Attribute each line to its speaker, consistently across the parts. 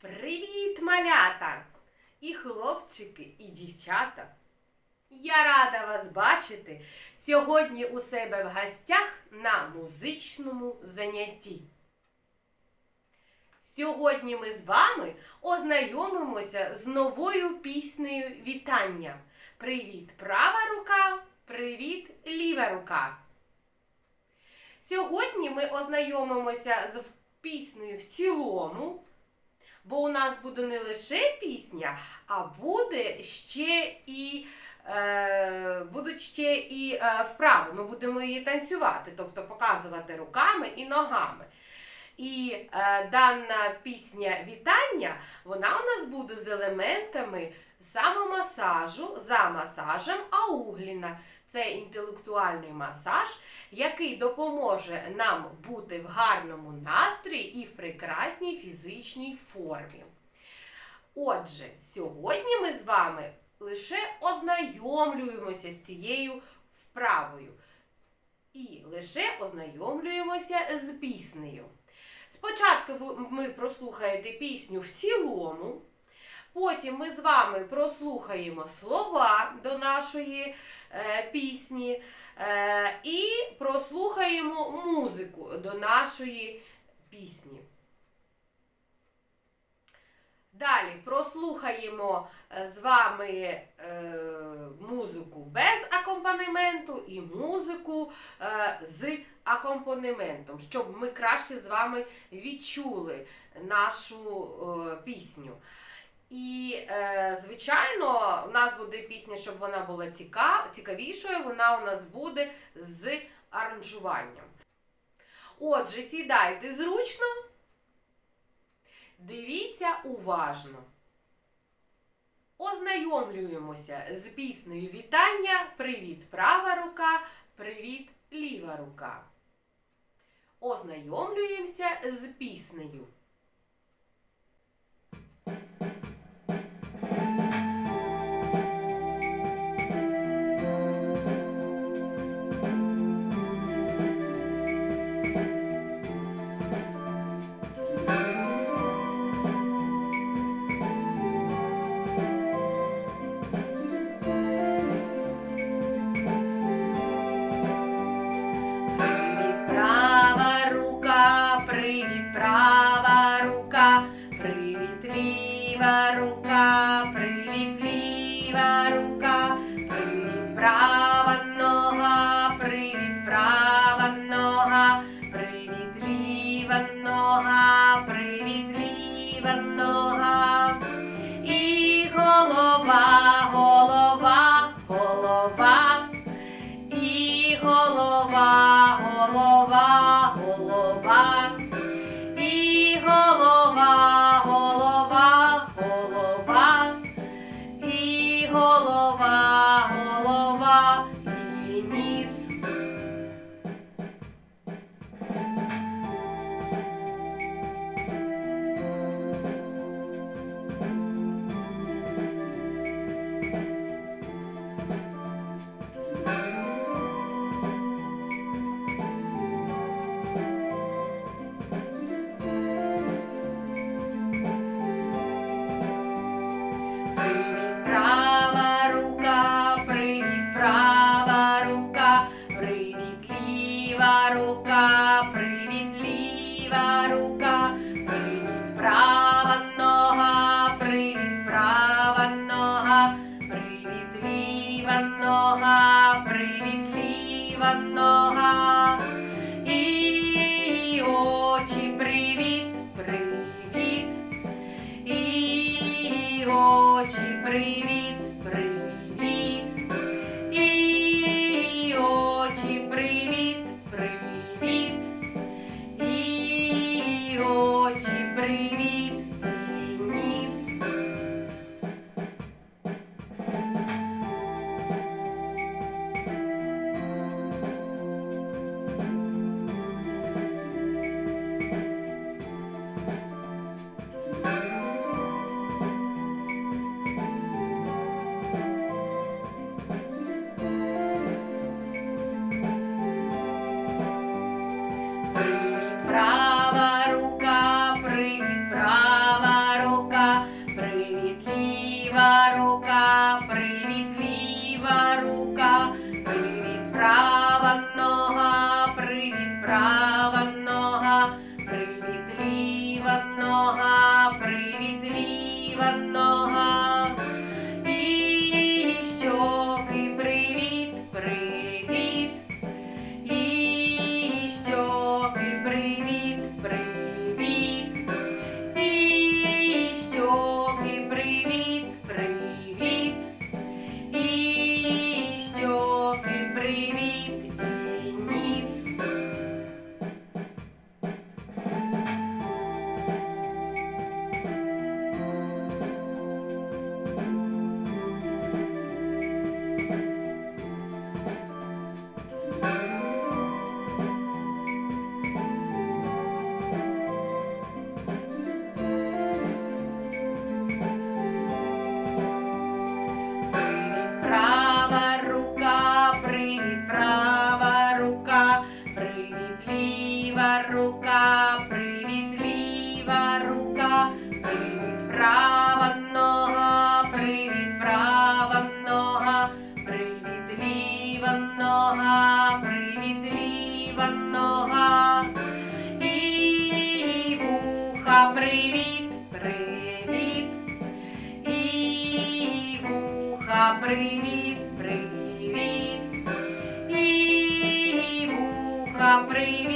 Speaker 1: Привіт, малята! І хлопчики, і дівчата. Я рада вас бачити сьогодні у себе в гостях на музичному занятті. Сьогодні ми з вами ознайомимося з новою піснею вітання. Привіт, права рука, привіт, ліва рука. Сьогодні ми ознайомимося з піснею в цілому, бо у нас буде не лише пісня, а буде ще і. Е, будуть ще і е, вправи. Ми будемо її танцювати, тобто показувати руками і ногами. І е, дана пісня вітання, вона у нас буде з елементами самомасажу за масажем Аугліна. Це інтелектуальний масаж, який допоможе нам бути в гарному настрої і в прекрасній фізичній формі. Отже, сьогодні ми з вами лише ознайомлюємося з цією вправою і лише ознайомлюємося з піснею. Спочатку ви- прослухаєте пісню в цілому, потім ми з вами прослухаємо слова до нашої е, пісні е, і прослухаємо музику до нашої пісні. Далі прослухаємо е, з вами е, музику без акомпанементу і музику е, з акомпанементом, щоб ми краще з вами відчули нашу е, пісню. І, е, звичайно, у нас буде пісня, щоб вона була ціка- цікавішою, вона у нас буде з аранжуванням. Отже, сідайте зручно. Дивіться уважно. Ознайомлюємося з піснею вітання Привіт права рука, привіт ліва рука. Ознайомлюємося з піснею. Привіт, ліва рука, привіт, ліва рука, привіт, права голова. Вуха,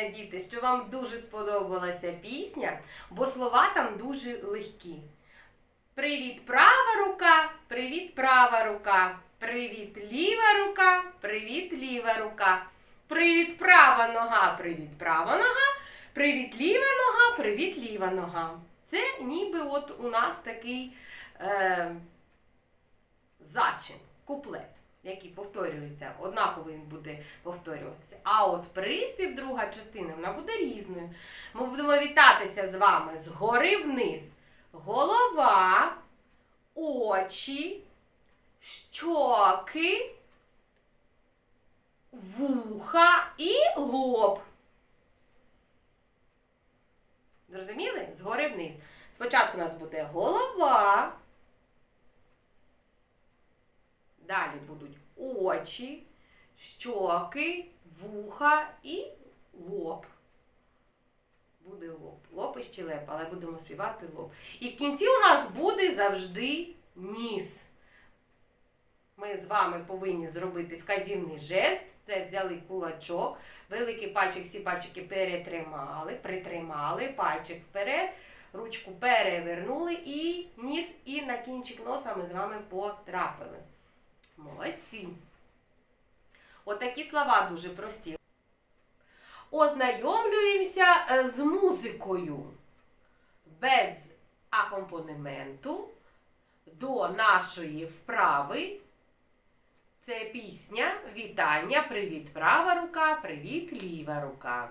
Speaker 1: впевнена, діти, що вам дуже сподобалася пісня, бо слова там дуже легкі. Привіт, права рука, привіт, права рука, привіт, ліва рука, привіт, ліва рука. Привіт, права нога, привіт, права нога, привіт, ліва нога, привіт, ліва нога. Це ніби от у нас такий е, зачин, куплет, який повторюється. Однаково він буде повторюватися. А от приспів, друга частина, вона буде різною. Ми будемо вітатися з вами згори вниз. Голова, очі, щоки, вуха і лоб. Зрозуміли? Згори вниз. Спочатку у нас буде голова. Далі будуть очі, щоки, вуха і лоб. Буде лоб. Лоб і щелепа, але будемо співати лоб. І в кінці у нас буде завжди ніс. Ми з вами повинні зробити вказівний жест. Це взяли кулачок, великий пальчик, всі пальчики перетримали, притримали, пальчик вперед, ручку перевернули і ніс, і на кінчик носа ми з вами потрапили. Молодці. Отакі слова дуже прості. Ознайомлюємося е, з музикою без акомпанементу до нашої вправи. Це пісня Вітання, привіт, права рука, привіт, ліва рука.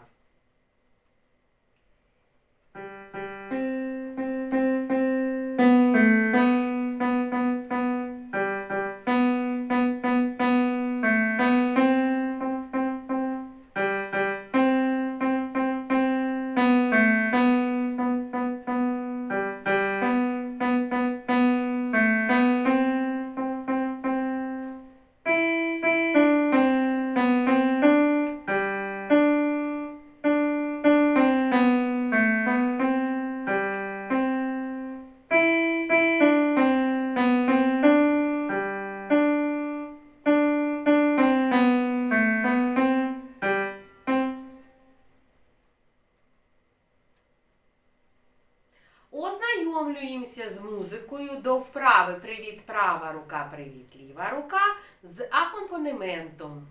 Speaker 1: Привіт, права рука, привіт, ліва рука з акомпанементом.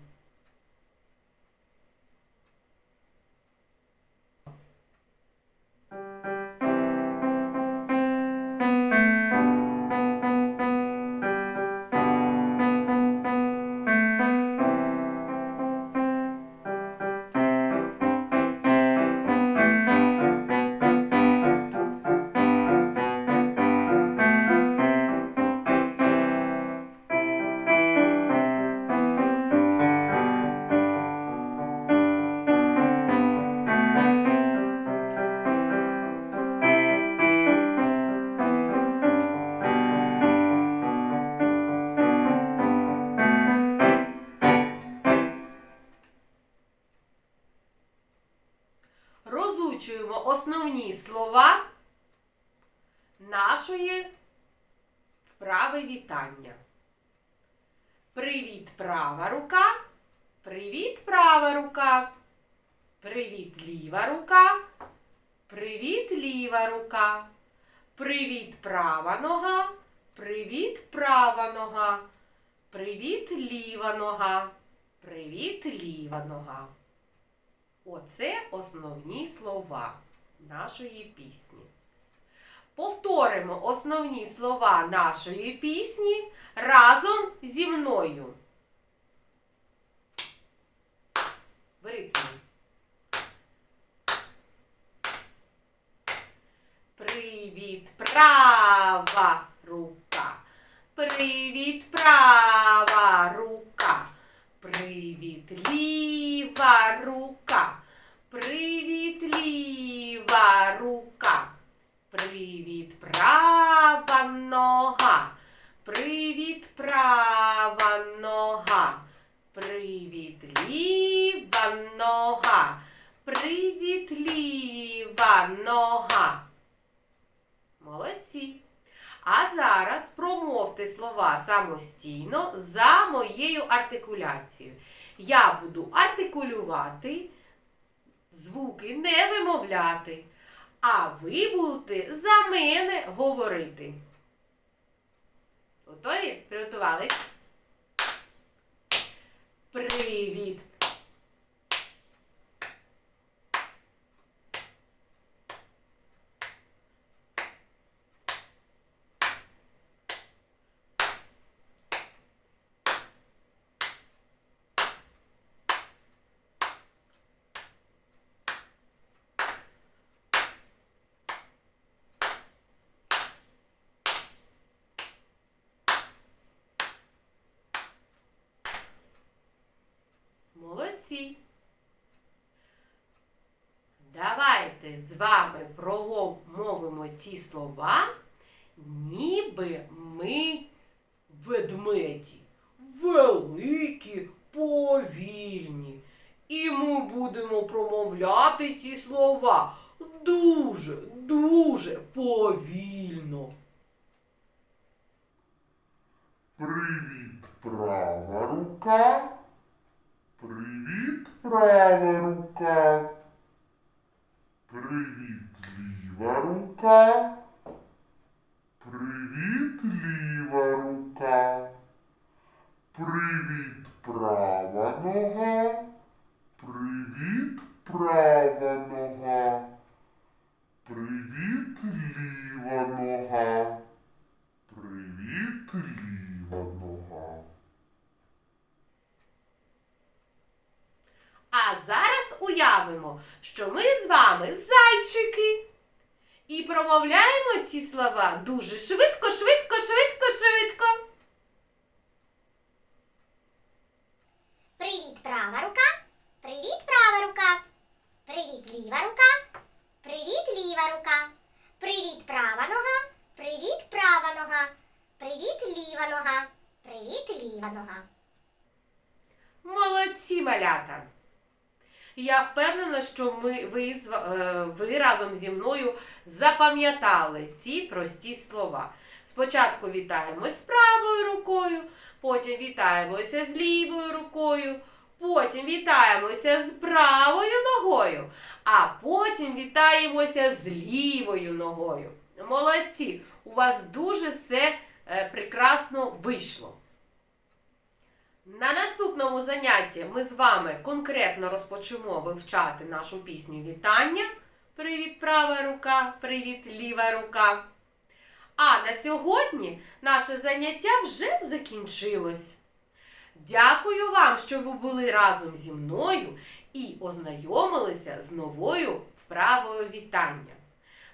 Speaker 1: Вправи вітання. Привіт, права рука. Привіт, права рука. Привіт, ліва рука. Привіт, ліва рука. Привіт, права нога. Привіт, права нога. Привіт, ліва нога. Привіт, ліва нога. Оце основні слова нашої пісні. Повторимо основні слова нашої пісні разом зі мною. В ритмі. Привіт, права рука. Привіт, права рука. Привіт, ліва рука. Привіт, ліва рука. Привіт, права нога. Привіт, права нога. Привіт, ліва нога. Привіт, ліва нога. Молодці. А зараз промовте слова самостійно за моєю артикуляцією. Я буду артикулювати, звуки не вимовляти, а ви будете за мене говорити. Готові? Приготувались? Привіт! Молодці. Давайте з вами промовимо ці слова, ніби ми ведмеді. Великі, повільні. І ми будемо промовляти ці слова дуже, дуже повільно.
Speaker 2: Привіт, права рука. Привіт, права рука. Привіт, ліва рука. Привіт, ліва рука. Привіт, права нога. Привіт, права нога. Привіт, ліва нога. Привіт, ліва нога.
Speaker 1: А зараз уявимо, що ми з вами зайчики. І промовляємо ці слова дуже швидко, швидко, швидко, швидко.
Speaker 3: Привіт, права рука. Привіт, права рука. Привіт, ліва рука. Привіт, ліва рука. Привіт, права нога. Привіт, права нога. Привіт, ліва нога. Привіт, ліва нога.
Speaker 1: Молодці, малята! Я впевнена, що ми, ви, е, ви разом зі мною запам'ятали ці прості слова. Спочатку вітаємось з правою рукою, потім вітаємося з лівою рукою, потім вітаємося з правою ногою, а потім вітаємося з лівою ногою. Молодці! У вас дуже все е, прекрасно вийшло. На наступному занятті ми з вами конкретно розпочнемо вивчати нашу пісню вітання. Привіт, права рука, привіт, ліва рука. А на сьогодні наше заняття вже закінчилось. Дякую вам, що ви були разом зі мною і ознайомилися з новою вправою вітання.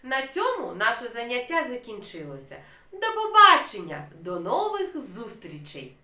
Speaker 1: На цьому наше заняття закінчилося. До побачення, до нових зустрічей!